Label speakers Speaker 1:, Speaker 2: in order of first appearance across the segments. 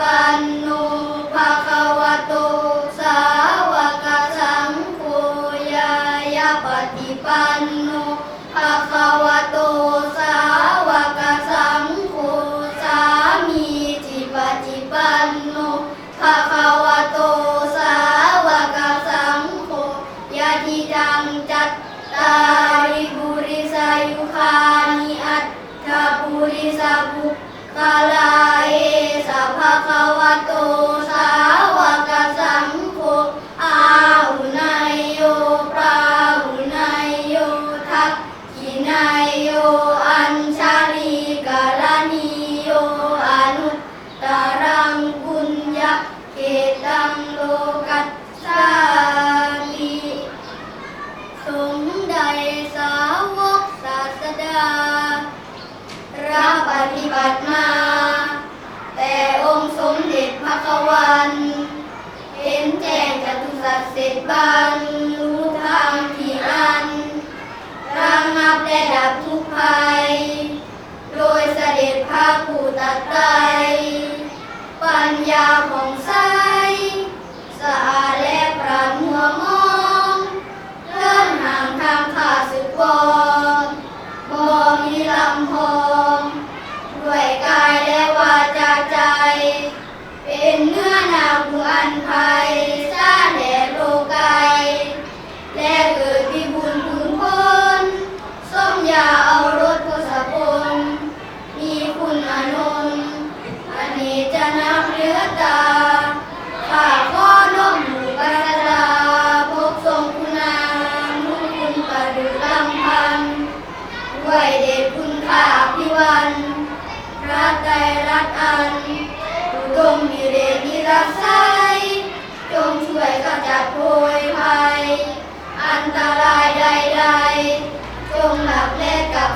Speaker 1: ปันโนภะคะวะโตสาวกสังโฆยายะปิปันนภะคะวะโตสาวกสังโฆสามีจิปิปันนภะคะวะโตสาวกสังโฆยะทิดังจัตตาริบุริสายุคานิอัตถปุริสบุ ภวตุสาวกสังโฆอาุนายโปราหุนายโทักขินายโอัญชาลีกาลนีโยอนุตารังกุญญะเกตังโลกัสสาลีสมใดสาวกศาสดารับปฏิบัติมา เห็นแจ้งจตุสัตว์เสร็จบันรู้ทางที่อันระงับและดับทุกภัย โดยเสด็จพระผู้ตัดไตปัญญาของไส ไตรรัตอันอุดมมีเดชนิรัสไซจงช่วยกำจัดโพยภัย อันตรายใดๆ จงหลับเล็กกับ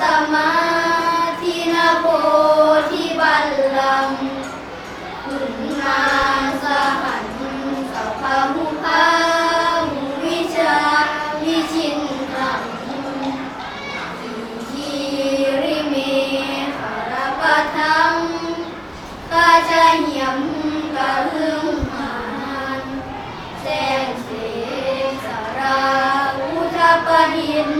Speaker 1: สมาธินาโพธิบัลังขุนาสหันสัพพะมุภวิชาวิชินังอิทิริเมหรปะทังกาจะเหียมกะลึงหานแสงเสสาราวุธปะดิ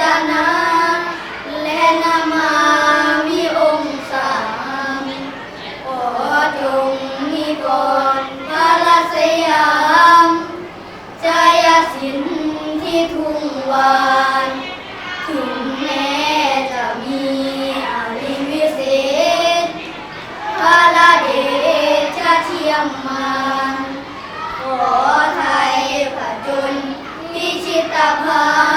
Speaker 1: จนะ แลนามาองค์ามีขอมีก่นพระสยามจายสินที่ทุ่งวานถึงแม้จะมีอาลิวศษพระเดชะเทียมมาขอไทยผจญพิชิตภัย